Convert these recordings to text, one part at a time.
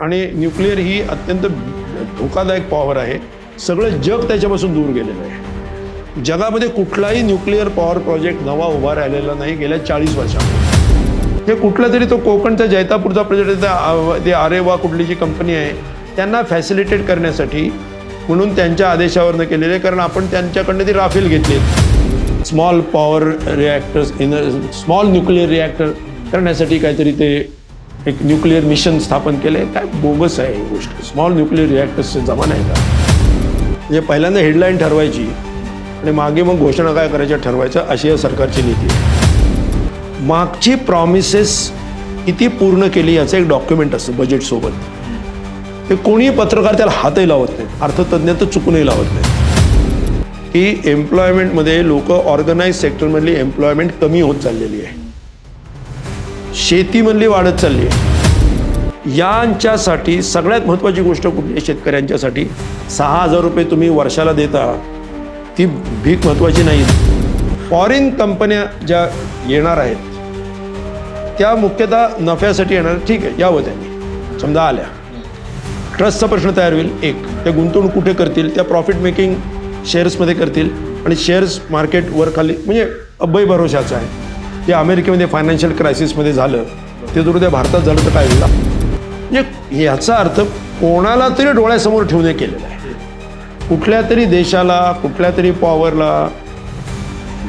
आणि न्यूक्लिअर ही अत्यंत धोकादायक पॉवर आहे. सगळं जग त्याच्यापासून दूर गेलेलं आहे. जगामध्ये कुठलाही न्यूक्लिअर पॉवर प्रोजेक्ट नवा उभा राहिलेला नाही गेल्या चाळीस वर्षामध्ये. हे कुठला तरी तो कोकणचा जैतापूरचा प्रोजेक्ट ते आरेवा कुठली जी कंपनी आहे त्यांना फॅसिलिटेट करण्यासाठी म्हणून त्यांच्या आदेशावरनं केलेले कारण आपण त्यांच्याकडनं ती राफेल घेतली small power reactors in small nuclear reactor करण्यासाठी काहीतरी ते एक न्यूक्लिअर मिशन स्थापन केलं काय बोगस आहे ही गोष्ट. स्मॉल न्यूक्लिअर रिॲक्टर्सचे जमाना आहे का? म्हणजे पहिल्यांदा हेडलाईन ठरवायची आणि मागे मग घोषणा काय करायच्या ठरवायचं अशी या सरकारची नीती आहे. मागची प्रॉमिसेस किती पूर्ण केली याचं एक डॉक्युमेंट असतं बजेटसोबत ते कोणीही पत्रकार त्याला हातही लावत नाही अर्थतज्ञ तर चुकूनही लावत नाही की एम्प्लॉयमेंटमध्ये लोक ऑर्गनाईज सेक्टरमधली एम्प्लॉयमेंट कमी होत चाललेली आहे. शेतीमधली वाढत चालली आहे. यांच्यासाठी सगळ्यात महत्त्वाची गोष्ट कुठली शेतकऱ्यांच्यासाठी? सहा हजार रुपये तुम्ही वर्षाला देता ती भीक महत्त्वाची नाही. फॉरेन कंपन्या ज्या येणार आहेत त्या मुख्यतः नफ्यासाठी येणार ठीक आहे यावं त्यांनी. समजा आल्या. ट्रस्टचा प्रश्न तयार होईल. एक त्या गुंतवणूक कुठे करतील? त्या प्रॉफिट मेकिंग शेअर्समध्ये करतील. आणि शेअर्स मार्केट वर खाली म्हणजे अभय भरोशाचं आहे. ते अमेरिकेमध्ये फायनान्शियल क्रायसिसमध्ये झालं. ते जर उद्या भारतात झालं तर काय होईल म्हणजे याचा अर्थ कोणाला तरी डोळ्यासमोर ठेवून केलेलं आहे. कुठल्या तरी देशाला कुठल्या तरी पॉवरला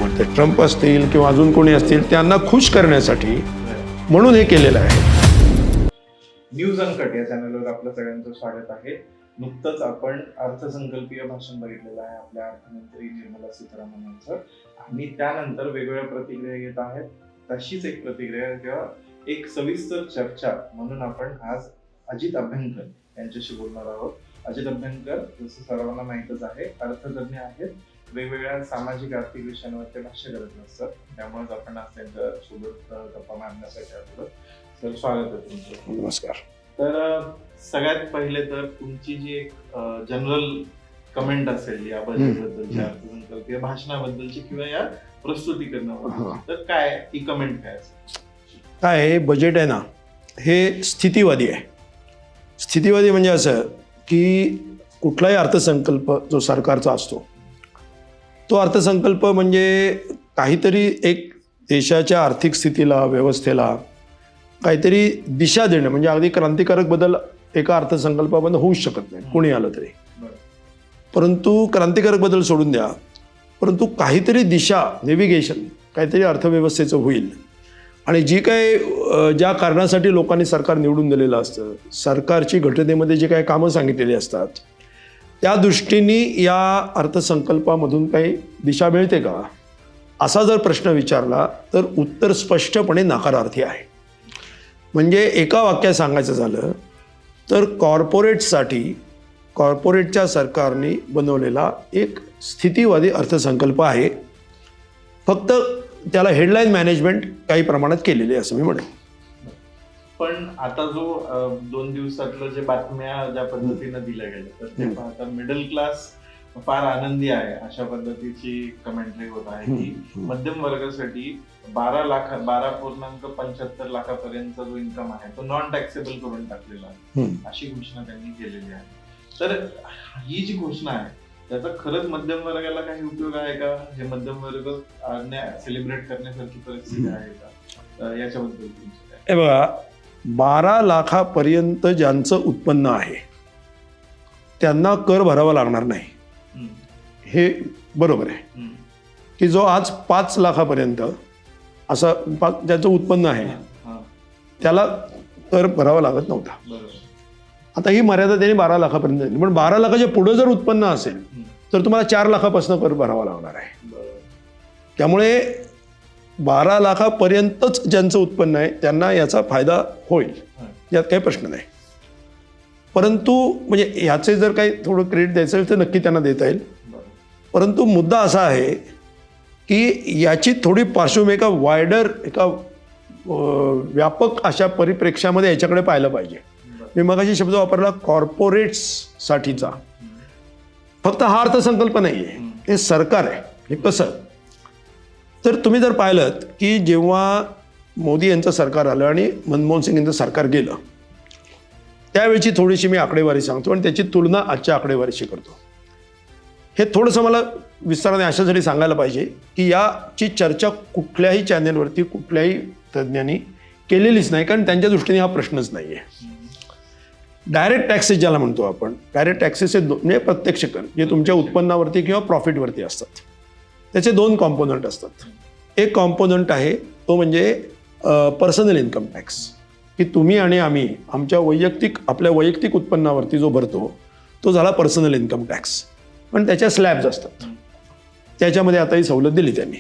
मग ते ट्रम्प असतील किंवा अजून कोणी असतील त्यांना खुश करण्यासाठी म्हणून हे केलेलं आहे. न्यूज अनकट या चॅनलवर आपलं सगळ्यांचं स्वागत आहे. नुकतंच आपण अर्थसंकल्पीय भाषण बघितलेलं आहे आपल्या अर्थमंत्री निर्मला सीतारामन यांचं आणि त्यानंतर वेगवेगळ्या प्रतिक्रिया येत आहेत. तशीच एक प्रतिक्रिया किंवा एक सविस्तर चर्चा म्हणून आपण आज अजित अभ्यंकर यांच्याशी बोलणार आहोत. अजित अभ्यंकर जसं सर्वांना माहीतच आहे अर्थतज्ञ आहेत. वेगवेगळ्या सामाजिक आर्थिक विषयांवर ते भाष्य करत असतात. त्यामुळेच आपण आज त्यांच्यासोबत गप्पा मारण्यासाठी आलो तर स्वागत आहे तुमचं. नमस्कार. तर सगळ्यात पहिले तर तुमची जी एक जनरल कमेंट असेल या बजेटबद्दलची. अर्थसंकल्पीय भाषणाबद्दलची किंवा या प्रस्तुतीकरणाबद्दल हां. तर काय ती कमेंट काय असेल काय आहे बजेट आहे ना हे स्थितीवादी आहे स्थितीवादी म्हणजे असं की कुठलाही अर्थसंकल्प जो सरकारचा असतो तो अर्थसंकल्प म्हणजे काहीतरी एक देशाच्या आर्थिक स्थितीला व्यवस्थेला काहीतरी दिशा देणं म्हणजे अगदी क्रांतिकारक बदल एका अर्थसंकल्पामधून होऊ शकत नाही कोणी आलं तरी. परंतु क्रांतिकारक बदल सोडून द्या. परंतु काहीतरी दिशा नेव्हिगेशन काहीतरी अर्थव्यवस्थेचं होईल. आणि जी काय ज्या कारणासाठी लोकांनी सरकार निवडून दिलेलं असतं सरकारची घटनेमध्ये जे काही कामं सांगितलेली असतात त्या दृष्टीने या अर्थसंकल्पामधून काही दिशा मिळते का? असा जर प्रश्न विचारला तर उत्तर स्पष्टपणे नकारार्थी आहे. म्हणजे एका वाक्यात सांगायचं झालं तर कॉर्पोरेटसाठी कॉर्पोरेटच्या सरकारने बनवलेला एक स्थितीवादी अर्थसंकल्प आहे फक्त त्याला हेडलाईन मॅनेजमेंट काही प्रमाणात केलेली असं मी म्हणेन पण आता जो दोन दिवसातलं जे बातम्या ज्या पद्धतीनं दिल्या गेल्या तर ते. पाहता मिडल क्लास फार आनंदी आहे. अशा पद्धतीची कमेंटरी होत आहे की. मध्यम वर्गासाठी बारा लाख बारा पूर्णांक पंच्याहत्तर लाखापर्यंतचा जो इन्कम आहे तो नॉन टॅक्सेबल करून टाकलेला आहे. अशी घोषणा त्यांनी केलेली आहे. तर ही जी घोषणा आहे त्याचा खरंच मध्यम वर्गाला काही उपयोग आहे का? हे मध्यम वर्ग सेलिब्रेट करण्यासारखी परिस्थिती आहे का? याच्याबद्दल बघा बारा लाखापर्यंत ज्यांचं उत्पन्न आहे त्यांना कर भरावा लागणार नाही. हे बरोबर आहे. की जो आज पाच लाखापर्यंत असं पाच ज्याचं उत्पन्न आहे हा, त्याला कर भरावा लागत नव्हता. आता ही मर्यादा त्यांनी बारा लाखापर्यंत दिली. पण बारा लाखाच्या पुढं जर उत्पन्न असेल तर तुम्हाला चार लाखापासून कर भरावा लागणार आहे. त्यामुळे बारा लाखापर्यंतच ज्यांचं उत्पन्न आहे त्यांना याचा फायदा होईल. यात काही प्रश्न नाही. परंतु म्हणजे ह्याचे जर काही थोडं क्रेडिट द्यायचं असेल तर नक्की त्यांना देता येईल. परंतु मुद्दा असा आहे की याची थोडी पार्श्वभूमी एका वायडर एका व्यापक अशा परिप्रेक्ष्यामध्ये याच्याकडे पाहिलं पाहिजे. मी मगाशी शब्द वापरला कॉर्पोरेट्ससाठीचा फक्त हा अर्थसंकल्प नाही आहे हे सरकार आहे. हे कसं? तर तुम्ही जर पाहिलं की जेव्हा मोदी यांचं सरकार आलं आणि मनमोहन सिंग यांचं सरकार गेलं त्यावेळीची थोडीशी मी आकडेवारी सांगतो आणि त्याची तुलना आजच्या आकडेवारीशी करतो. हे थोडंसं मला विस्ताराने अशासाठी सांगायला पाहिजे की याची चर्चा कुठल्याही चॅनेलवरती कुठल्याही तज्ज्ञांनी केलेलीच नाही कारण त्यांच्या दृष्टीने हा प्रश्नच नाही आहे डायरेक्ट टॅक्सेस ज्याला म्हणतो आपण डायरेक्ट टॅक्सेस हे म्हणजे प्रत्यक्ष कर जे तुमच्या उत्पन्नावरती किंवा प्रॉफिटवरती असतात. त्याचे दोन कॉम्पोनंट असतात. एक कॉम्पोनंट आहे तो म्हणजे पर्सनल इन्कम टॅक्स की तुम्ही आणि आम्ही आमच्या वैयक्तिक आपल्या वैयक्तिक उत्पन्नावरती जो भरतो तो झाला पर्सनल इन्कम टॅक्स पण त्याच्या स्लॅब्स असतात. त्याच्यामध्ये आता ही सवलत दिली त्यांनी.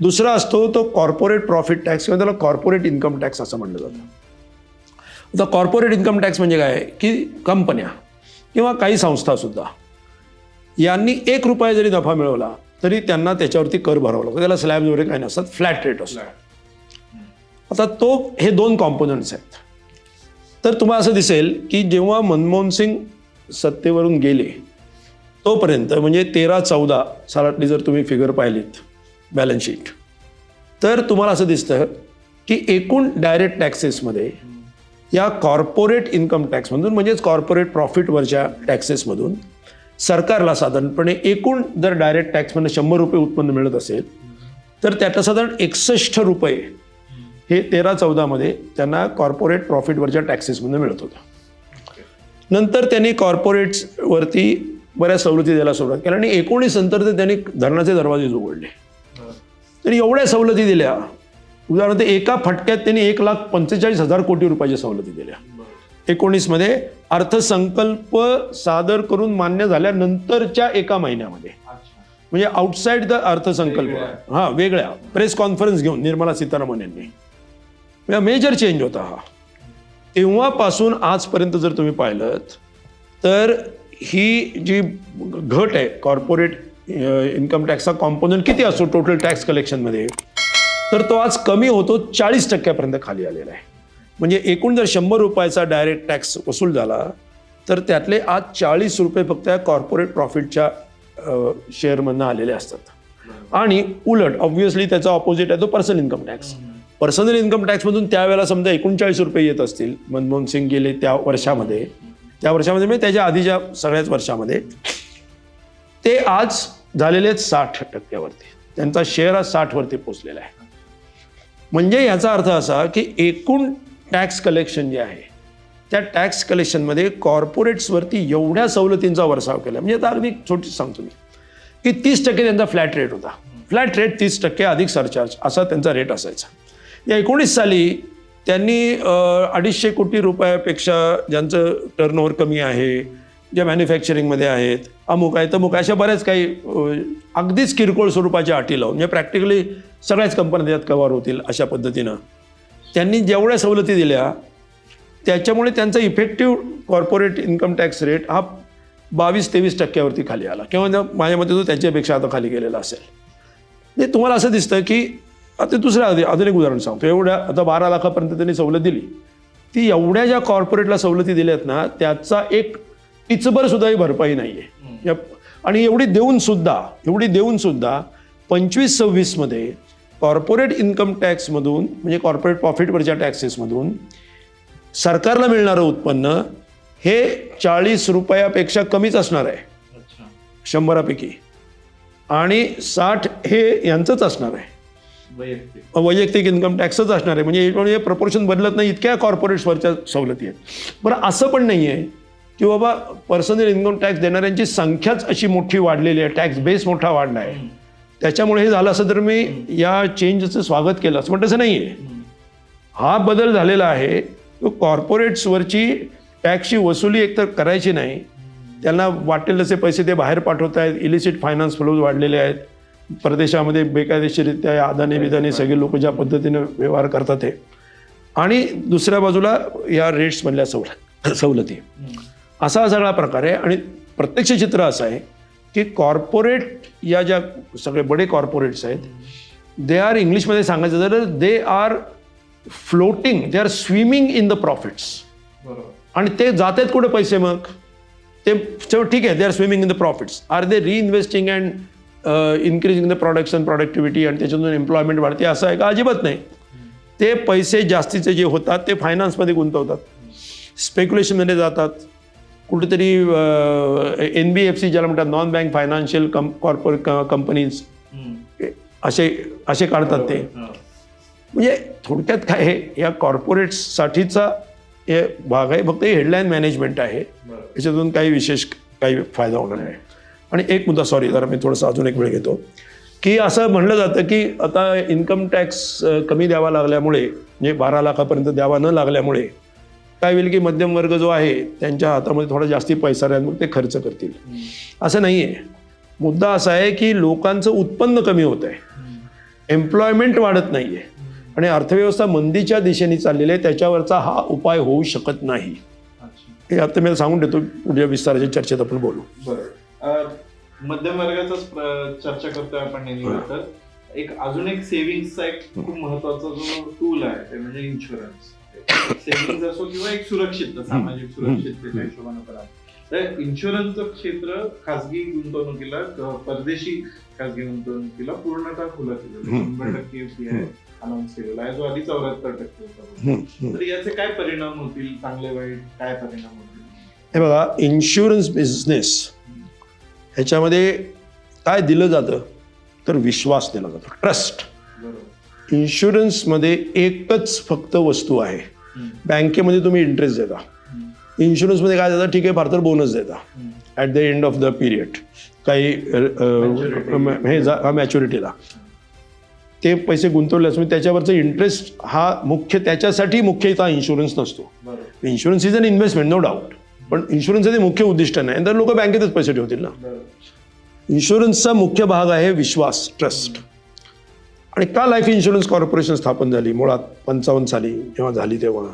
दुसरा असतो तो कॉर्पोरेट प्रॉफिट टॅक्स किंवा त्याला कॉर्पोरेट इन्कम टॅक्स असं म्हणलं जातं. आता कॉर्पोरेट इन्कम टॅक्स म्हणजे काय? की कंपन्या किंवा काही संस्थासुद्धा यांनी एक रुपया जरी नफा मिळवला तरी त्यांना त्याच्यावरती कर भरावा लागतो. त्याला स्लॅब वगैरे काही नसतात फ्लॅट रेट असतो. आता तो हे दोन कॉम्पोनंट्स आहेत. तर तुम्हाला असं दिसेल की जेव्हा मनमोहन सिंग सत्तेवरून गेले तोपर्यंत म्हणजे तेरा चौदा सालातली जर तुम्ही फिगर पाहिलीत बॅलन्स शीट तर तुम्हाला असं दिसतं की एकूण डायरेक्ट टॅक्सेसमध्ये या कॉर्पोरेट इन्कम टॅक्समधून म्हणजेच कॉर्पोरेट प्रॉफिटवरच्या टॅक्सेसमधून सरकारला साधारणपणे एकूण जर डायरेक्ट टॅक्समधून शंभर रुपये उत्पन्न मिळत असेल तर त्यातलं साधारण एकसष्ट रुपये हे तेरा चौदामध्ये त्यांना कॉर्पोरेट प्रॉफिटवरच्या टॅक्सेसमधून मिळत होतं. नंतर त्यांनी कॉर्पोरेट्सवरती बऱ्याच सवलती द्यायला सुरुवात केली. आणि एकोणीस नंतर तर त्यांनी धरणाचे दरवाजे उघडले. तर एवढ्या सवलती दिल्या. उदाहरणार्थ एका फटक्यात त्यांनी एक लाख पंचेचाळीस हजार कोटी रुपयाच्या सवलती दिल्या. एकोणीसमध्ये अर्थसंकल्प सादर करून मान्य झाल्यानंतरच्या एका महिन्यामध्ये. म्हणजे आउटसाईड द अर्थसंकल्प. हां वेगळ्या. प्रेस कॉन्फरन्स घेऊन निर्मला सीतारामन यांनी. मेजर चेंज होता हा. तेव्हापासून आजपर्यंत जर तुम्ही पाहिलं तर ही जी घट आहे कॉर्पोरेट इन्कम टॅक्सचा कॉम्पोनंट किती असतो टोटल टॅक्स कलेक्शनमध्ये तर तो आज कमी होतो चाळीस टक्क्यापर्यंत खाली आलेला आहे. म्हणजे एकूण जर शंभर रुपयाचा डायरेक्ट टॅक्स वसूल झाला तर त्यातले आज चाळीस रुपये फक्त या कॉर्पोरेट प्रॉफिटच्या शेअरमधनं आलेले असतात. आणि उलट ऑब्व्हियसली त्याचा ऑपोजिट आहे तो personal income tax personal income टॅक्समधून त्यावेळेला समजा एकोणचाळीस रुपये येत असतील मनमोहन सिंग गेले त्या वर्षामध्ये त्या वर्षामध्ये म्हणजे त्याच्या आधीच्या सगळ्याच वर्षामध्ये ते आज झालेले आहेत साठ टक्क्यावरती. त्यांचा शेअर आज साठवरती पोचलेला आहे. म्हणजे याचा अर्थ असा की एकूण टॅक्स कलेक्शन जे आहे त्या टॅक्स कलेक्शनमध्ये कॉर्पोरेट्सवरती एवढ्या सवलतींचा वर्षाव केला. म्हणजे आता अगदी छोटी सांगतो मी की तीस टक्के त्यांचा फ्लॅट रेट होता. फ्लॅट रेट तीस टक्के अधिक सरचार्ज असा त्यांचा रेट असायचा. या एकोणीस साली त्यांनी अडीचशे कोटी रुपयापेक्षा ज्यांचं टर्नओव्हर कमी आहे ज्या मॅन्युफॅक्चरिंगमध्ये आहेत अमुक आहे तमुक अशा बऱ्याच काही अगदीच किरकोळ स्वरूपाच्या अटी लावून म्हणजे प्रॅक्टिकली सगळ्याच कंपन्या त्यात कव्हर होतील अशा पद्धतीनं. त्यांनी जेवढ्या सवलती दिल्या त्याच्यामुळे त्यांचा effective corporate income tax rate हा बावीस तेवीस टक्क्यावरती खाली आला. किंवा माझ्या मते तो त्याच्यापेक्षा आता खाली गेलेला असेल. म्हणजे तुम्हाला असं दिसतं की आता दुसरं एक उदाहरण सांगतो. एवढ्या आता बारा लाखापर्यंत त्यांनी सवलत दिली. ती एवढ्या ज्या कॉर्पोरेटला सवलती दिल्यात ना त्याचा एक टिचभर सुद्धा ही भरपाई नाही आहे आणि एवढी देऊन सुद्धा एवढी देऊन सुद्धा पंचवीस सव्वीसमध्ये कॉर्पोरेट इन्कम टॅक्समधून म्हणजे कॉर्पोरेट प्रॉफिटवरच्या टॅक्सेसमधून सरकारला मिळणारं उत्पन्न हे चाळीस रुपयापेक्षा कमीच असणार आहे. शंभरापैकी. आणि साठ हे यांचंच असणार आहे. वैयक्तिक. इन्कम टॅक्सच असणार आहे. म्हणजे म्हणजे प्रपोर्शन बदलत नाही इतक्या कॉर्पोरेट्सवरच्या सवलती आहेत. बरं असं पण नाही आहे की बाबा पर्सनल इन्कम टॅक्स देणाऱ्यांची संख्याच अशी मोठी वाढलेली आहे. टॅक्स बेस मोठा वाढला आहे. त्याच्यामुळे हे झालं असं तर मी या चेंजचं स्वागत केलं असं पण तसं नाही आहे. हा बदल झालेला आहे. तो कॉर्पोरेट्सवरची टॅक्सची वसुली एकतर करायची नाही. त्यांना वाटेल तसे पैसे ते बाहेर पाठवत आहेत इलिसिट फायनान्स फ्लोज वाढलेले आहेत. परदेशामध्ये बेकायदेशीरित्या अदानी बिदानी सगळे लोक ज्या पद्धतीने व्यवहार करतात हे आणि दुसऱ्या बाजूला या रेट्समधल्या सवल सवलती. असा सगळा प्रकार आहे आणि प्रत्यक्ष चित्र असं आहे की कॉर्पोरेट या ज्या सगळे बडे कॉर्पोरेट्स आहेत दे आर इंग्लिशमध्ये सांगायचं झालं they are floating they are swimming in the profits बरोबर. आणि ते जात आहेत कुठे पैसे मग? ते ठीक आहे they are swimming in the profits are they reinvesting and increasing the production productivity आणि त्याच्यातून एम्प्लॉयमेंट वाढते असं आहे का? अजिबात नाही. ते पैसे जास्तीचे जे होतात ते फायनान्समध्ये गुंतवतात. स्पेक्युलेशनमध्ये जातात. कुठेतरी एन बी एफ सी ज्याला म्हणतात non bank financial cum corporate companies. असे असे काढतात ते. म्हणजे थोडक्यात काय आहे या कॉर्पोरेट्ससाठीचा हे भाग आहे फक्त हेडलाईन मॅनेजमेंट आहे. याच्यातून काही विशेष काही फायदा होणार नाही. आणि एक मुद्दा सॉरी जरा मी थोडंसं अजून एक वेळ घेतो. की असं म्हणलं जातं की आता इन्कम टॅक्स कमी द्यावा लागल्यामुळे म्हणजे बारा लाखापर्यंत द्यावा न लागल्यामुळे काय होईल की मध्यम वर्ग जो आहे त्यांच्या हातामध्ये थोडा जास्ती पैसा राहील मग ते खर्च करतील. असं नाही आहे मुद्दा असा आहे की लोकांचं उत्पन्न कमी होत आहे. एम्प्लॉयमेंट वाढत नाही आहे आणि अर्थव्यवस्था मंदीच्या दिशेने चाललेली आहे त्याच्यावरचा हा उपाय होऊ शकत नाही. हे आता मी सांगून देतो पुढच्या विस्ताराच्या चर्चेत आपण बोलू. अं, मध्यम वर्गाचाच चर्चा करतोय आपण नेहमी तर एक अजून एक सेव्हिंगचा एक खूप महत्त्वाचा जो टूल आहे ते म्हणजे इन्शुरन्स सेव्हिंग असो किंवा एक सुरक्षितता सामाजिक सुरक्षिततेच्या हिशोबानं करा तर इन्शुरन्सचं क्षेत्र खासगी गुंतवणुकीला परदेशी खासगी गुंतवणुकीला पूर्णतः खुलं केलेलं. हम्म. शंभर टक्के अनाऊन्स केलेला आहे. जो आधी चौऱ्याहत्तर टक्के होता. तर याचे काय परिणाम होतील? चांगले वाईट काय परिणाम होतील? हे बघा इन्शुरन्स बिझनेस ह्याच्यामध्ये काय दिलं जातं? तर विश्वास दिला जातो. ट्रस्ट इन्शुरन्समध्ये एकच फक्त वस्तू आहे. बँकेमध्ये तुम्ही इंटरेस्ट देता. इन्शुरन्समध्ये काय देता? ठीक आहे फार तर बोनस देता. At the end of the period काही. हे जा मॅच्युरिटीला ते पैसे गुंतवले असून त्याच्यावरचं इंटरेस्ट हा मुख्य त्याच्यासाठी मुख्य इथं इन्शुरन्स नसतो. Insurance is an investment no doubt पण इन्शुरन्सचं ते मुख्य उद्दिष्ट नाही. तर लोक बँकेतच पैसे ठेवतील ना. इन्शुरन्सचा मुख्य भाग आहे विश्वास ट्रस्ट आणि का लाईफ इन्शुरन्स कॉर्पोरेशन स्थापन झाली? मुळात पंचावन्न साली जेव्हा झाली तेव्हा.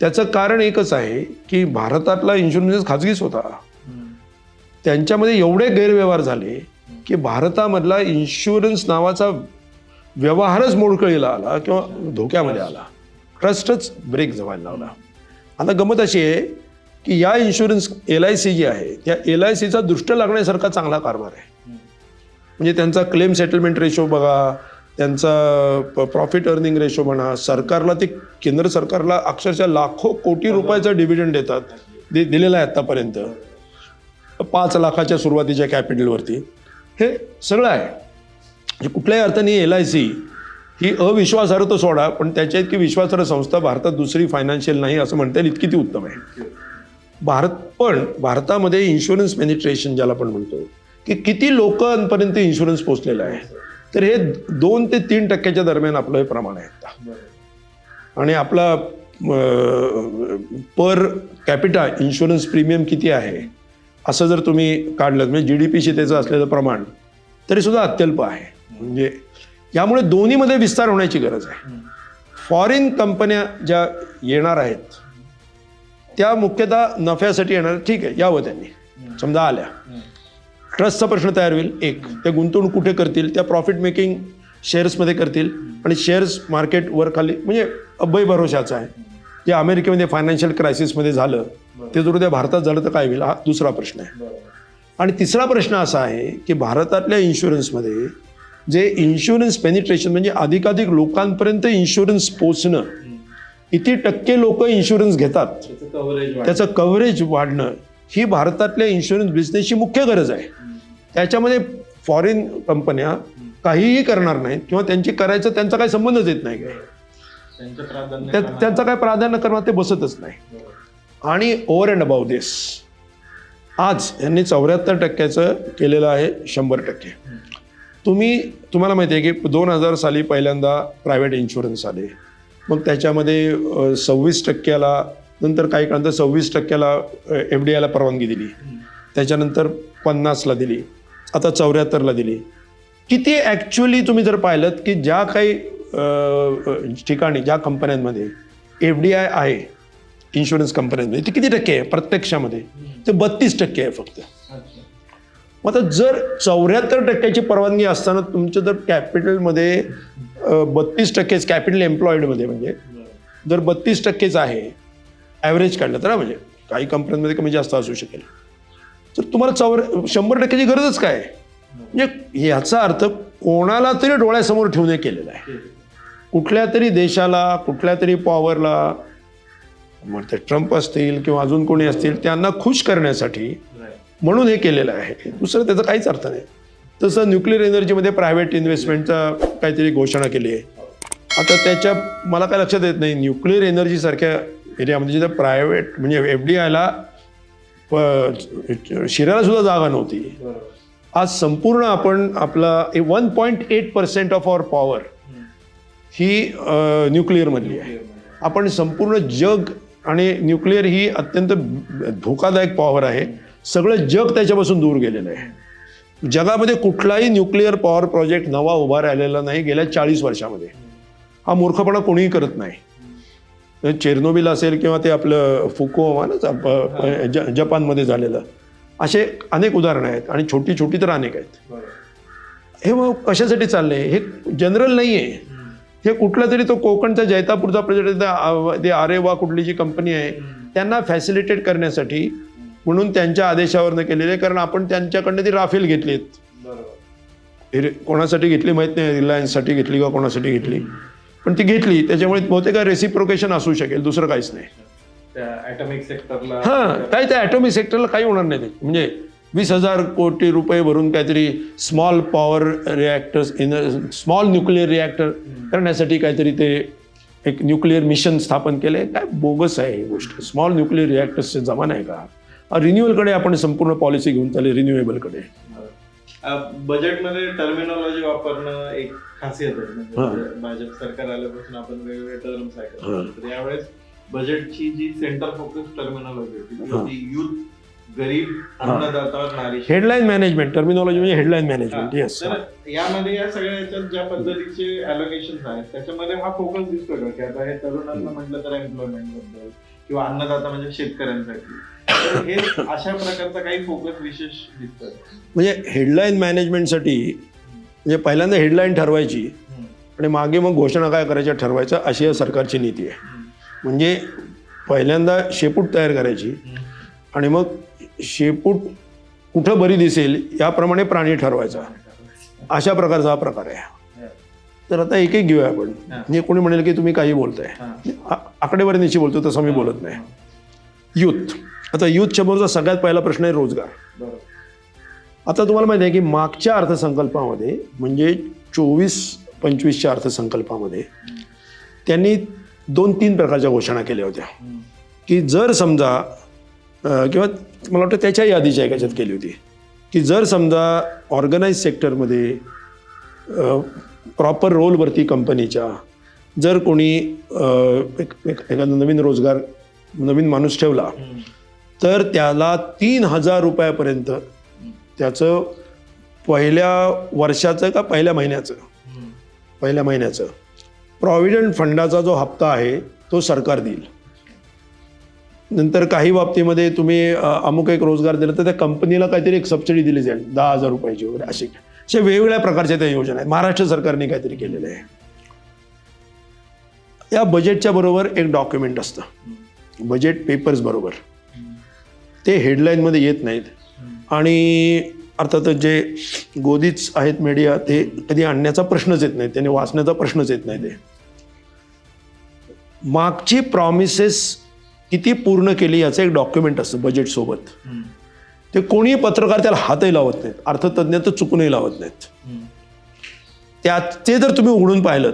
त्याचं कारण एकच आहे की भारतातला इन्शुरन्स खाजगीच होता. त्यांच्यामध्ये एवढे गैरव्यवहार झाले की भारतामधला इन्शुरन्स नावाचा व्यवहारच मोडकळीला आला किंवा धोक्यामध्ये आला. ट्रस्टच ब्रेक जमायला लावला. आता गमत अशी आहे की या इन्शुरन्स एल आय सी जी आहे त्या एल आय सीचा दृष्ट लागण्यासारखा चांगला कारभार आहे. म्हणजे त्यांचा क्लेम सेटलमेंट रेशो बघा त्यांचा प्रॉफिट अर्निंग रेशो म्हणा सरकारला ते केंद्र सरकारला अक्षरशः लाखो कोटी रुपयाचा डिव्हिडंड देतात. दि दिलेला आहे आत्तापर्यंत पाच लाखाच्या सुरुवातीच्या कॅपिटलवरती हे सगळं आहे. म्हणजे कुठल्याही अर्थाने एल आय सी ही अविश्वासार्ह तर सोडा पण त्याच्या इतकी विश्वासार्ह संस्था भारतात दुसरी फायनान्शियल नाही असं म्हणता येईल इतकी ती उत्तम आहे. भारत पण भारतामध्ये इन्शुरन्स पेनिट्रेशन ज्याला आपण म्हणतो की किती लोकांपर्यंत इन्शुरन्स पोचलेला आहे. तर हे दोन ते तीन टक्क्याच्या दरम्यान आपलं हे प्रमाण आहे आणि आपला पर कॅपिटा इन्शुरन्स प्रीमियम किती आहे असं जर तुम्ही काढलं म्हणजे जी डी पीशी त्याचं असलेलं प्रमाण तरीसुद्धा अत्यल्प आहे. म्हणजे यामुळे दोन्हीमध्ये विस्तार होण्याची गरज आहे. फॉरेन कंपन्या ज्या येणार आहेत त्या मुख्यतः नफ्यासाठी येणार. ठीक आहे यावं त्यांनी समजा आल्या. ट्रस्टचा प्रश्न तयार होईल. एक ते गुंतवणूक कुठे करतील? त्या प्रॉफिट मेकिंग शेअर्समध्ये करतील. आणि शेअर्स मार्केट वर खाली म्हणजे अभय भरोशाचं आहे. जे अमेरिकेमध्ये फायनान्शियल क्रायसिसमध्ये झालं ते जर उद्या भारतात झालं तर काय होईल? हा दुसरा प्रश्न आहे. आणि तिसरा प्रश्न असा आहे की भारतातल्या इन्शुरन्समध्ये जे इन्शुरन्स पेनिट्रेशन म्हणजे अधिकाधिक लोकांपर्यंत इन्शुरन्स पोचणं. किती टक्के लोक इन्शुरन्स घेतात. त्याचं कव्हरेज वाढणं. ही भारतातल्या इन्शुरन्स बिझनेसची मुख्य गरज आहे. त्याच्यामध्ये फॉरेन कंपन्या काहीही करणार नाहीत किंवा त्यांची करायचं त्यांचा काही संबंधच येत नाही. काय त्यांचा काय प्राधान्य करणं ते बसतच नाही. आणि ओव्हर अँड अबाउट दिस आज यांनी चौऱ्याहत्तर टक्क्याचं केलेलं आहे शंभर टक्के. तुम्ही तुम्हाला माहिती आहे की दोन हजार साली पहिल्यांदा प्रायव्हेट इन्शुरन्स आले. मग त्याच्यामध्ये सव्वीस टक्क्याला नंतर काही काळानंतर सव्वीस टक्क्याला एफ डी आयला परवानगी दिली. त्याच्यानंतर पन्नासला दिली. आता चौऱ्याहत्तरला दिली. किती ॲक्च्युली तुम्ही जर पाहिलं की ज्या काही ठिकाणी ज्या कंपन्यांमध्ये एफ डी आय आहे इन्शुरन्स कंपन्यांमध्ये ते किती टक्के आहे? प्रत्यक्षामध्ये. ते बत्तीस टक्के आहे फक्त. मग आता जर चौऱ्याहत्तर टक्क्याची परवानगी असताना तुमचं जर कॅपिटलमध्ये बत्तीस टक्केच कॅपिटल एम्प्लॉईडमध्ये म्हणजे जर बत्तीस टक्केच आहे ॲव्हरेज काढलं तर हा म्हणजे काही कंपन्यांमध्ये कमी जास्त असू शकेल. तर तुम्हाला चौर शंभर टक्क्याची गरजच काय? म्हणजे ह्याचा अर्थ कोणाला तरी डोळ्यासमोर ठेवणे केलेला आहे. कुठल्या तरी देशाला कुठल्या तरी पॉवरला मग ते ट्रम्प असतील किंवा अजून कोणी असतील त्यांना खुश करण्यासाठी म्हणून हे केलेलं आहे. दुसरं त्याचा काहीच अर्थ नाही. तसं न्यूक्लिअर एनर्जीमध्ये प्रायव्हेट इन्व्हेस्टमेंटचा काहीतरी घोषणा केली आहे. आता त्याच्या मला काय लक्षात येत नाही न्यूक्लिअर एनर्जीसारख्या एरियामध्ये जिथं प्रायव्हेट म्हणजे एफ डी आयला शिरायला सुद्धा जागा नव्हती. आज संपूर्ण आपण आपला one point eight percent of our power ही न्यूक्लिअरमधली आहे. आपण संपूर्ण जग आणि न्यूक्लिअर ही अत्यंत धोकादायक पॉवर आहे. सगळं जग त्याच्यापासून दूर गेलेलं आहे. जगामध्ये कुठलाही न्यूक्लिअर पॉवर प्रोजेक्ट नवा उभा राहिलेला नाही गेल्या चाळीस वर्षामध्ये. हा मूर्खपणा कोणीही करत नाही. चेरनोबिल असेल किंवा ते आपलं फुकुओमा ना ज- जपानमध्ये झालेलं. असे अनेक उदाहरणं आहेत आणि छोटी छोटी तर अनेक आहेत. हे मग कशासाठी चाललंय? हे जनरल नाही आहे हे कुठला तरी तो कोकणचा जैतापूरचा प्रोजेक्ट ते आरेवा कुठली जी कंपनी आहे त्यांना फॅसिलिटेट करण्यासाठी म्हणून त्यांच्या आदेशावरनं केलेले कारण आपण त्यांच्याकडनं ती राफेल घेतलीत. कोणासाठी घेतली माहीत नाही रिलायन्ससाठी घेतली किंवा कोणासाठी घेतली. पण ती घेतली त्याच्यामुळे बहुतेक रेसिप्रोकेशन असू शकेल दुसरं काहीच नाही. हां काही त्या ॲटॉमिक सेक्टरला काही होणार नाही ते. म्हणजे वीस हजार कोटी रुपये भरून काहीतरी small power reactors in small nuclear reactor करण्यासाठी काहीतरी ते एक न्यूक्लिअर मिशन स्थापन केलंय. काय बोगस आहे ही गोष्ट. स्मॉल न्यूक्लिअर रिॲक्टर्सचे जमाना आहे का? रिन्युएबलकडे आपण संपूर्ण पॉलिसी घेऊन चालले रिन्युएबलकडे बजेटमध्ये टर्मिनॉलॉजी वापरणं एक खासियत आहे. म्हणजे भाजप सरकार आल्यापासून आपण वेगवेगळे टर्म्स. ऐकतो तर यावेळेस बजेटची जी सेंटर फोकस टर्मिनॉलॉजी होती. ती युथ गरीब अन्नदाता नारी हेडलाईन मॅनेजमेंट टर्मिनॉलॉजी म्हणजे हेडलाईन मॅनेजमेंट येस यामध्ये या सगळ्या याच्यात ज्या पद्धतीचे अलोकेशन आहेत त्याच्यामध्ये हा फोकस दिसतो का की आता हे तरुणांना म्हटलं तर एम्प्लॉयमेंटबद्दल किंवा अन्नदाता म्हणजे शेतकऱ्यांसाठी. तर हे अशा प्रकारचा काही फोकस विशेष दिसतं म्हणजे हेडलाईन मॅनेजमेंटसाठी म्हणजे पहिल्यांदा हेडलाईन ठरवायची आणि मागे मग घोषणा काय करायच्या ठरवायचं अशी या सरकारची नीती आहे. म्हणजे पहिल्यांदा शेपूट तयार करायची आणि मग शेपूट कुठं बरी दिसेल याप्रमाणे प्राणी ठरवायचा. अशा प्रकारचा हा प्रकार आहे. तर आता एक एक घेऊया आपण. म्हणजे कोणी म्हणेल की तुम्ही काही बोलताय. आ- आकडेवारीनिशी बोलतो तसं मी बोलत नाही. युथ. आता युथ समोरचा सगळ्यात पहिला प्रश्न आहे रोजगार. आता तुम्हाला माहिती आहे की मागच्या अर्थसंकल्पामध्ये म्हणजे चोवीस पंचवीसच्या अर्थसंकल्पामध्ये त्यांनी दोन तीन प्रकारच्या घोषणा केल्या होत्या. की जर समजा किंवा मला वाटतं त्याच्याही आधीच्या एकाच्यात केली होती. की जर समजा ऑर्गनाईज सेक्टरमध्ये प्रॉपर रोलवरती कंपनीच्या जर कोणी अं, एक एक- एखादा नवीन रोजगार नवीन माणूस ठेवला तर त्याला तीन हजार रुपयापर्यंत त्याचं पहिल्या वर्षाचं का पहिल्या महिन्याचं? पहिल्या महिन्याचं. प्रॉव्हिडंट फंडाचा जो हप्ता आहे तो सरकार देईल. नंतर काही बाबतीमध्ये तुम्ही अमुक एक रोजगार दिला तर त्या कंपनीला काहीतरी एक सबसिडी दिली जाईल दहा हजार रुपयाची वगैरे अशी. अशा वेगवेगळ्या प्रकारच्या त्या योजना आहेत. महाराष्ट्र सरकारने काहीतरी केलेलं आहे. या बजेटच्या बरोबर एक डॉक्युमेंट असतं. बजेट पेपर्स बरोबर. ते हेडलाईनमध्ये येत नाहीत. आणि अर्थातच जे गोदीच आहेत मीडिया ते कधी आणण्याचा प्रश्नच येत नाही. त्याने वाचण्याचा प्रश्नच येत नाही ते. मागची प्रॉमिसेस किती पूर्ण केली याचं एक डॉक्युमेंट असतं बजेटसोबत ते कोणीही पत्रकार त्याला हातही लावत नाहीत. अर्थतज्ञ तर चुकूनही लावत नाहीत. त्यात ते जर तुम्ही उघडून पाहिलं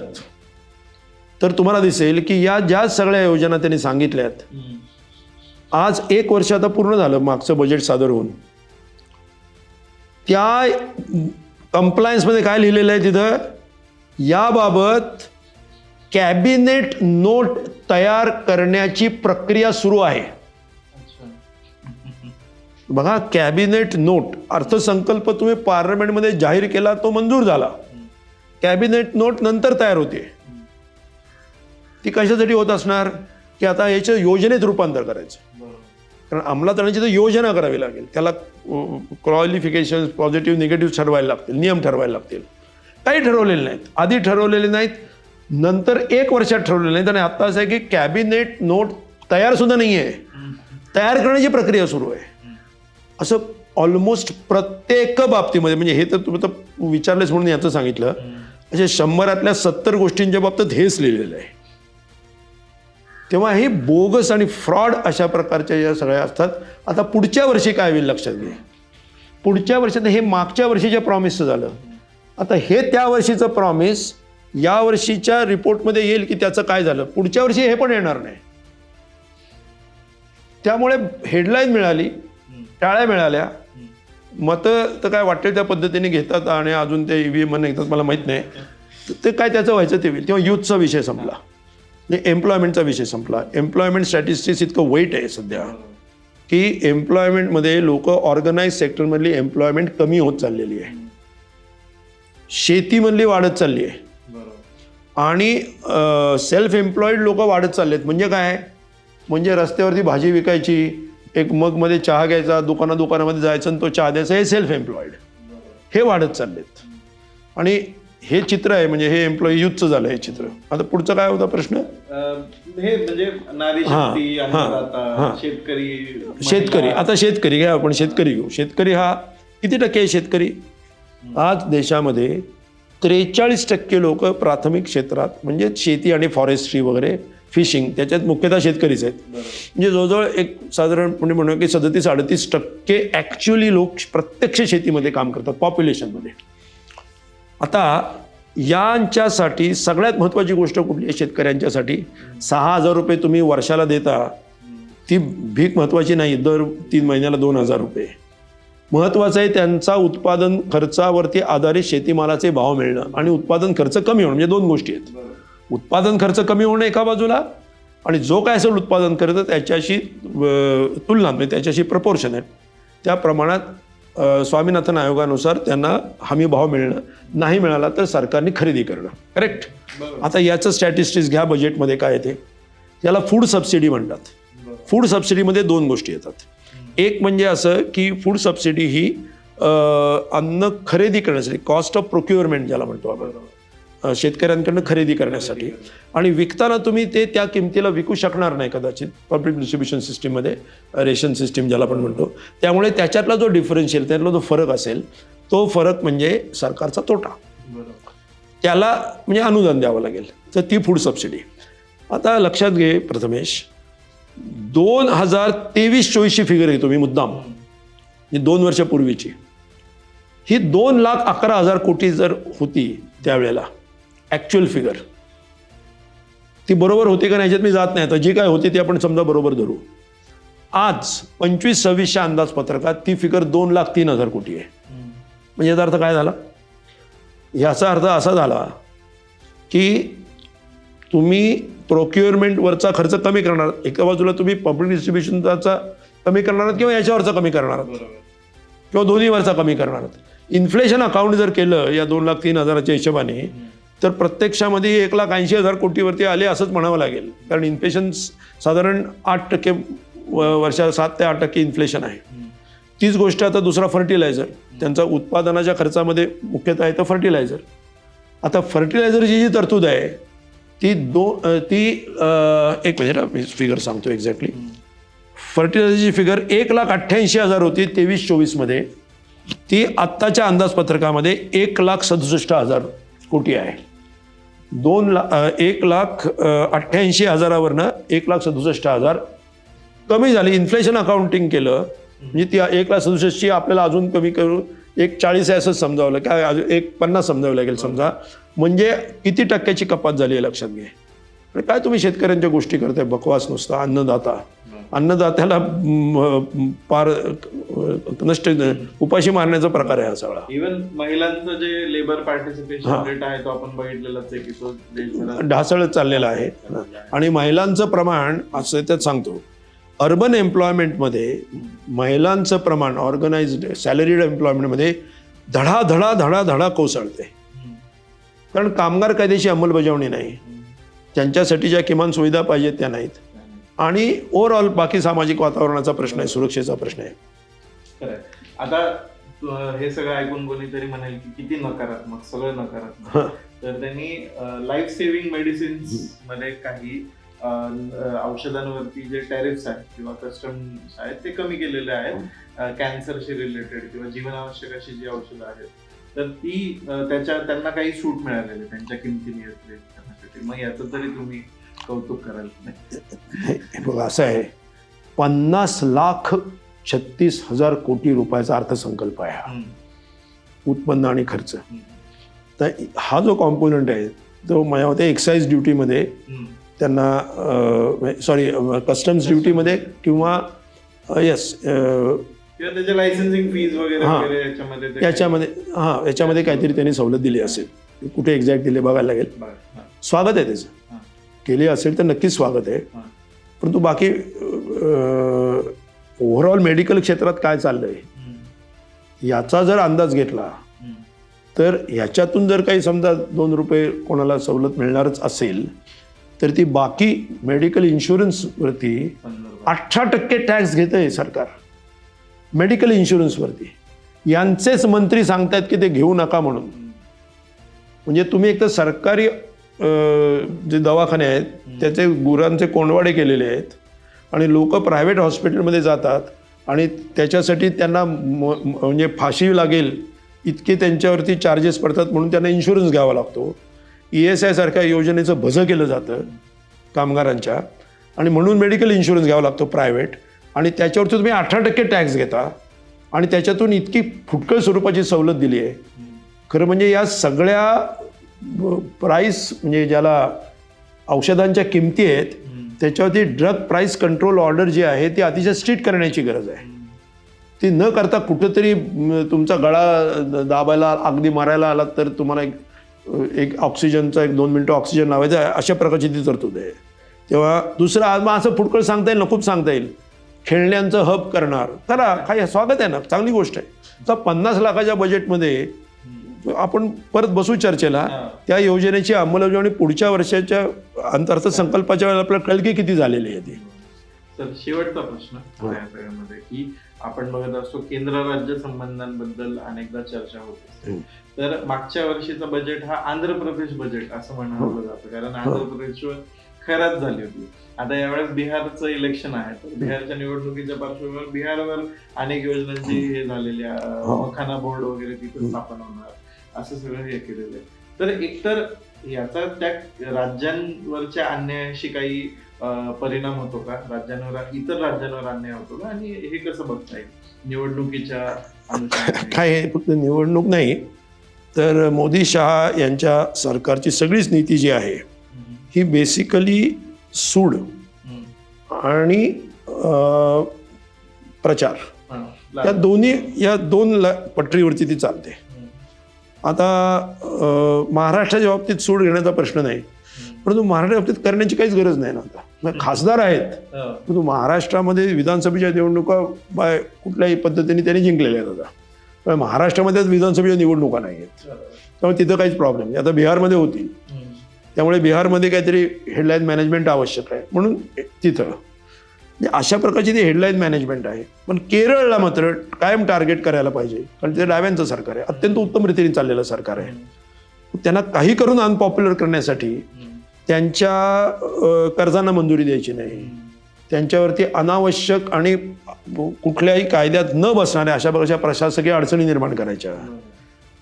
तर तुम्हाला दिसेल की या ज्या सगळ्या योजना त्यांनी सांगितल्यात आज एक वर्ष आता पूर्ण झालं मागचं बजेट सादर होऊन. त्या कंप्लायन्समध्ये काय लिहिलेलं आहे तिथं? याबाबत कॅबिनेट नोट तयार करण्याची प्रक्रिया सुरू आहे. बघा कॅबिनेट नोट अर्थसंकल्प तुम्ही पार्लमेंटमध्ये जाहीर केला तो मंजूर झाला. कॅबिनेट नोट नंतर तयार होते. ती कशासाठी होत असणार? की आता याचं योजनेत रूपांतर करायचं. कारण अंमलात आणण्याची तर योजना करावी लागेल. त्याला क्वालिफिकेशन पॉझिटिव्ह निगेटिव्ह ठरवायला लागतील नियम ठरवायला लागतील. काही ठरवलेले नाहीत. आधी ठरवलेले नाहीत. नंतर एक वर्षात ठरवलेले नाहीत. आणि आता असं आहे की कॅबिनेट नोट तयार सुद्धा नाही आहे तयार करण्याची प्रक्रिया सुरू आहे. असं ऑलमोस्ट प्रत्येक बाबतीमध्ये म्हणजे हे तर तुम्ही तर विचारलेच म्हणून याचं सांगितलं. असे शंभरातल्या सत्तर गोष्टींच्या बाबतीत हेच लिहिलेलं आहे. तेव्हा हे बोगस आणि फ्रॉड अशा प्रकारच्या ज्या सगळ्या असतात. आता पुढच्या वर्षी काय होईल लक्षात घे पुढच्या वर्षात हे मागच्या वर्षीच्या प्रॉमिसचं झालं. आता हे त्या वर्षीचं प्रॉमिस या वर्षीच्या रिपोर्टमध्ये येईल की त्याचं काय झालं. पुढच्या वर्षी हे पण येणार नाही. त्यामुळे हेडलाईन मिळाली. टाळ्या मिळाल्या. मतं तर काय वाटेल त्या पद्धतीने घेतात आणि अजून ते ईव्हीएम घेतात मला माहीत नाही. तर ते काय त्याचं व्हायचं ते होईल. तेव्हा युथचा विषय संपला. एम्प्लॉयमेंटचा विषय संपला. एम्प्लॉयमेंट स्टॅटिस्टिक्स इतकं वाईट आहे सध्या. की एम्प्लॉयमेंटमध्ये लोक ऑर्गनाईज सेक्टरमधली एम्प्लॉयमेंट कमी होत चाललेली आहे. शेतीमधली वाढत चालली आहे. आणि सेल्फ एम्प्लॉईड लोक वाढत चाललेत. म्हणजे काय? म्हणजे रस्त्यावरती भाजी विकायची एक मगमध्ये चहा घ्यायचा दुकाना दुकानामध्ये जायचं आणि तो चहा द्यायचा हे सेल्फ एम्प्लॉईड हे वाढत चाललेत. आणि हे चित्र आहे म्हणजे हे एम्प्लॉई युथचं झालं हे चित्र. आता पुढचा काय होता प्रश्न? हे म्हणजे नारी शक्ती अन्नदाता. शेतकरी शेतकरी. आता शेतकरी घ्या आपण शेतकरी घेऊ. शेतकरी हा किती टक्के आहे शेतकरी? आज देशामध्ये त्रेचाळीस टक्के लोक प्राथमिक क्षेत्रात म्हणजे शेती आणि फॉरेस्ट्री वगैरे फिशिंग त्याच्यात मुख्यतः शेतकरीच आहेत. म्हणजे जवळजवळ एक साधारणपणे म्हणू की सदतीस अडतीस टक्के ॲक्च्युली लोक प्रत्यक्ष शेतीमध्ये काम करतात पॉप्युलेशनमध्ये आता यांच्यासाठी सगळ्यात महत्त्वाची गोष्ट कुठली आहे शेतकऱ्यांच्यासाठी? सहा हजार रुपये तुम्ही वर्षाला देता ती भीक महत्त्वाची नाही दर तीन महिन्याला दोन हजार रुपये. महत्त्वाचं आहे त्यांचा उत्पादन खर्चावरती आधारित शेतीमालाचे भाव मिळणं आणि उत्पादन खर्च कमी होणं म्हणजे दोन गोष्टी आहेत. उत्पादन खर्च कमी होणं एका बाजूला आणि जो काय असेल उत्पादन करतं त्याच्याशी तुलना म्हणजे त्याच्याशी प्रपोर्शन आहे. त्या प्रमाणात स्वामीनाथन आयोगानुसार त्यांना हमी भाव मिळणं नाही मिळाला तर सरकारने खरेदी करणं. करेक्ट. आता याचं स्टॅटिस्टिक्स घ्या बजेटमध्ये काय येते याला फूड सबसिडी म्हणतात. फूड सबसिडीमध्ये दोन गोष्टी येतात. एक म्हणजे असं की फूड सबसिडी ही अन्न खरेदी करण्यासाठी कॉस्ट ऑफ प्रोक्युअरमेंट ज्याला म्हणतो आपण. शेतकऱ्यांकडनं खरेदी करण्यासाठी. आणि विकताना तुम्ही ते त्या किमतीला विकू शकणार नाही कदाचित पब्लिक डिस्ट्रीब्युशन सिस्टीममध्ये रेशन सिस्टीम ज्याला आपण म्हणतो. त्यामुळे त्याच्यातला जो डिफरन्शियल त्यातला जो फरक असेल तो फरक म्हणजे सरकारचा तोटा. त्याला म्हणजे अनुदान द्यावं लागेल. तर ती फूड सबसिडी आता लक्षात घे प्रथमेश दोन हजार तेवीस चोवीसची फिगर घेतो मी मुद्दाम. ही दोन वर्षापूर्वीची. ही दोन लाख अकरा हजार कोटी जर होती त्यावेळेला ॲक्च्युअल फिगर ती बरोबर होती का नाही याच्यात मी जात नाही. तर जी काय होती ती आपण समजा बरोबर धरू. आज पंचवीस सव्वीसच्या अंदाजपत्रकात ती फिगर दोन लाख तीन हजार कोटी आहे. म्हणजे याचा अर्थ काय झाला? याचा अर्थ असा झाला की तुम्ही प्रोक्युअरमेंटवरचा खर्च कमी करणार एका बाजूला तुम्ही पब्लिक डिस्ट्रीब्युशनचा कमी करणार आहात किंवा याच्यावरचा कमी करणार. किंवा दोन्हीवरचा कमी करणार आहात? इन्फ्लेशन अकाउंट जर केलं या दोन लाख तीन हजाराच्या हिशोबाने तर प्रत्यक्षामध्ये एक लाख ऐंशी हजार कोटीवरती आले असंच म्हणावं लागेल. कारण इन्फ्लेशन साधारण आठ टक्के व- वर्षाला सात ते आठ टक्के इन्फ्लेशन आहे. तीच गोष्ट आता दुसरा फर्टिलायझर त्यांचा उत्पादनाच्या खर्चामध्ये मुख्यतः आहे तर फर्टिलायझर आता फर्टिलायझरची जी तरतूद आहे ती दो ती एक मिनिट हा, मी फिगर सांगतो एक्झॅक्टली फर्टिलायझरची फिगर एक लाख अठ्ठ्याऐंशी हजार होती तेवीस चोवीसमध्ये ती आत्ताच्या अंदाजपत्रकामध्ये एक लाख सदुसष्ट हजार कोटी आहे. दोन ला एक लाख अठ्ठ्याऐंशी हजारावरनं एक लाख सदुसष्ट हजार कमी झाली. इन्फ्लेशन अकाउंटिंग केलं. म्हणजे ती एक लाख सदुसष्टची आपल्याला अजून कमी करून एक चाळीस आहे असं समजावलं. काय अजून एक पन्नास समजावं लागेल समजा. म्हणजे किती टक्क्याची कपात झाली आहे लक्षात घे. काय तुम्ही शेतकऱ्यांच्या गोष्टी करताय? बकवास नुसता अन्नदाता. अन्नदात्याला पार नष्ट उपाशी मारण्याचा प्रकार आहे हा सगळा. इवन महिलांचं जे लेबर. पार्टिसिपेशन रेट आहे तो आपण बघितलेलाच आहे की तो देशभरात ढासळत चाललेला आहे. आणि महिलांचं प्रमाण असं त्यात सांगतो. अर्बन एम्प्लॉयमेंटमध्ये महिलांचं प्रमाण ऑर्गनाइज्ड सॅलरीड एम्प्लॉयमेंटमध्ये धडा धडा धडा धडा कोसळते. कारण कामगार कायद्याची अंमलबजावणी नाही. त्यांच्यासाठी ज्या किमान सुविधा पाहिजेत त्या नाहीत. आणि ओव्हरऑल बाकी सामाजिक वातावरणाचा प्रश्न आहे सुरक्षेचा प्रश्न आहे. आता हे सगळं ऐकून कोणीतरी म्हणेल की किती नकारात्मक सगळं नकारात्मक. तर त्यांनी लाईफ सेव्हिंग मेडिसिन्समध्ये काही औषधांवरती जे टॅरिफ्स आहेत किंवा कस्टम्स आहेत ते कमी केलेले आहेत. कॅन्सरशी रिलेटेड किंवा जीवनावश्यक अशी जी औषधं आहेत तर ती त्याच्या त्यांना काही सूट मिळालेली त्यांच्या किमती नियंत्रित करण्यासाठी मग याचं तरी तुम्ही कौतुक करायला. बघा असं आहे. पन्नास लाख छत्तीस हजार कोटी रुपयाचा अर्थसंकल्प आहे हा. उत्पन्न आणि खर्च. तर हा जो कॉम्पोनंट आहे तो माझ्या मते एक्साईज ड्युटीमध्ये. त्यांना सॉरी कस्टम्स ड्युटीमध्ये किंवा येस लायसन्सिंग फीज वगैरे हा. याच्यामध्ये याच्यामध्ये हां याच्यामध्ये काहीतरी त्यांनी सवलत दिली असेल. कुठे एक्झॅक्ट दिले बघायला लागेल. स्वागत आहे त्याचं. केली असेल तर नक्कीच स्वागत आहे. परंतु बाकी ओव्हरऑल मेडिकल क्षेत्रात काय चाललंय? याचा जर अंदाज घेतला तर ह्याच्यातून जर काही समजा दोन रुपये कोणाला सवलत मिळणारच असेल तर ती बाकी मेडिकल इन्शुरन्सवरती. अठरा टक्के टॅक्स घेत आहे सरकार मेडिकल इन्शुरन्सवरती यांचेच मंत्री सांगतायत की ते घेऊ नका म्हणून. म्हणजे तुम्ही एक तर सरकारी जे दवाखाने आहेत त्याचे गुरांचे कोंडवाडे केलेले आहेत आणि लोक प्रायव्हेट हॉस्पिटलमध्ये जातात आणि त्याच्यासाठी त्यांना म- म्हणजे फाशी लागेल इतके त्यांच्यावरती चार्जेस पडतात म्हणून त्यांना इन्शुरन्स घ्यावा लागतो. ई एस आय सारख्या योजनेचं भजं केलं जातं कामगारांच्या आणि म्हणून मेडिकल इन्शुरन्स घ्यावा लागतो प्रायव्हेट आणि त्याच्यावरती तुम्ही अठरा टक्के टॅक्स घेता आणि त्याच्यातून इतकी फुटकळ स्वरूपाची सवलत दिली आहे. खरं म्हणजे या सगळ्या प्राईस म्हणजे ज्याला औषधांच्या किमती आहेत त्याच्यावरती ड्रग प्राईस कंट्रोल ऑर्डर जी आहे ती अतिशय स्ट्रिक्ट करण्याची गरज आहे. ती न करता कुठंतरी तुमचा गळा दाबायला अगदी मारायला आलात तर तुम्हाला एक एक ऑक्सिजनचा एक दोन मिनटं ऑक्सिजन लावायचं आहे अशा प्रकारची ती तरतूद आहे. तेव्हा दुसरं आज मग असं फुटकळ सांगता येईल नकोच सांगता येईल. खेळण्यांचं हब करणार. करा काय स्वागत आहे ना चांगली गोष्ट आहे. तर पन्नास लाखाच्या बजेटमध्ये आपण परत बसू चर्चेला हा. त्या योजनेची अंमलबजावणी पुढच्या वर्षाच्या अर्थसंकल्पाच्या वेळेला आपल्याला कळलं की किती झालेली आहे ती तर शेवटचा प्रश्न हो. या सगळ्यामध्ये की आपण बघत असतो केंद्र राज्य संबंधांबद्दल अनेकदा चर्चा होते हम्म. तर मागच्या वर्षीचा बजेट हा आंध्र प्रदेश बजेट असं हो. म्हणावं जातं कारण आंध्र प्रदेशवर खैरात झाली होती आता यावेळेस बिहारचं इलेक्शन आहे तर बिहारच्या निवडणुकीच्या पार्श्वभूमीवर बिहारवर अनेक योजनांची हे झालेली. अं, हो. मखाना बोर्ड वगैरे तिथे स्थापन होणार असं सगळं हे केलेलं आहे. तर एकतर याचा त्या राज्यांवरच्या अन्यायाशी काही परिणाम होतो का? राज्यांवर इतर राज्यांवर अन्याय होतो का? आणि हे कसं बघता येईल निवडणुकीच्या? काय हे फक्त निवडणूक नाही तर मोदी शहा यांच्या सरकारची सगळीच नीती जी आहे ही बेसिकली सूड आणि प्रचार. या दोन्ही या दोन पटरीवरती ती चालते. आता महाराष्ट्राच्या बाबतीत सूड घेण्याचा प्रश्न नाही. परंतु महाराष्ट्राच्या बाबतीत करण्याची काहीच गरज नाही ना आता. मग खासदार आहेत हा, परंतु महाराष्ट्रामध्ये विधानसभेच्या निवडणुका बाय कुठल्याही पद्धतीने त्यांनी जिंकलेल्या आहेत आता. महाराष्ट्रामध्येच विधानसभेच्या निवडणुका नाही आहेत. त्यामुळे तिथं काहीच प्रॉब्लेम नाही. आता बिहारमध्ये होती त्यामुळे बिहारमध्ये काहीतरी हेडलाईन मॅनेजमेंट आवश्यक आहे. म्हणून तिथं. म्हणजे म्हणजे अशा प्रकारची ती हेडलाईन मॅनेजमेंट आहे. पण केरळला मात्र कायम टार्गेट करायला पाहिजे. कारण ते डाव्यांचं सरकार आहे. अत्यंत उत्तम रीतीने चाललेलं सरकार आहे. त्यांना काही करून अनपॉप्युलर करण्यासाठी त्यांच्या कर्जांना मंजुरी द्यायची नाही. त्यांच्यावरती अनावश्यक आणि कुठल्याही कायद्यात न बसणाऱ्या अशा प्रकारच्या प्रशासकीय अडचणी निर्माण करायच्या.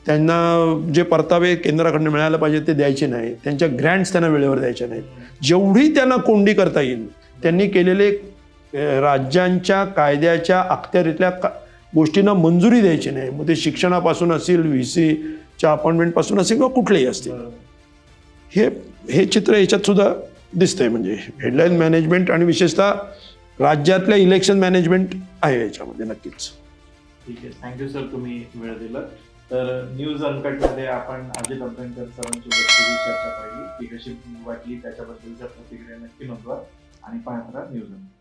त्यांना जे परतावे केंद्राकडनं मिळायला पाहिजे ते द्यायचे नाही. त्यांच्या ग्रँट्स त्यांना वेळेवर द्यायचे नाहीत. जेवढी त्यांना कोंडी करता येईल त्यांनी केलेले राज्यांच्या कायद्याच्या अखत्यारीतल्या का गोष्टींना मंजुरी द्यायची नाही. मग ते शिक्षणापासून असेल व्ही सीच्या अपॉइंटमेंटपासून असेल किंवा कुठलेही असतील. हे हे चित्र याच्यात सुद्धा दिसतंय. म्हणजे हेडलाईन मॅनेजमेंट आणि विशेषतः राज्यातल्या इलेक्शन मॅनेजमेंट आहे याच्यामध्ये नक्कीच. ठीक आहे. थँक्यू सर तुम्ही वेळ दिला तर न्यूज अनकटमध्ये आपण अजित अभ्यंकर सरांसोबत ही चर्चा पाहिली. ती कशी वाटली त्याच्याबद्दलच्या प्रतिक्रिया नक्की नोंदवा. आणि पाहत राहा न्यूज अनकट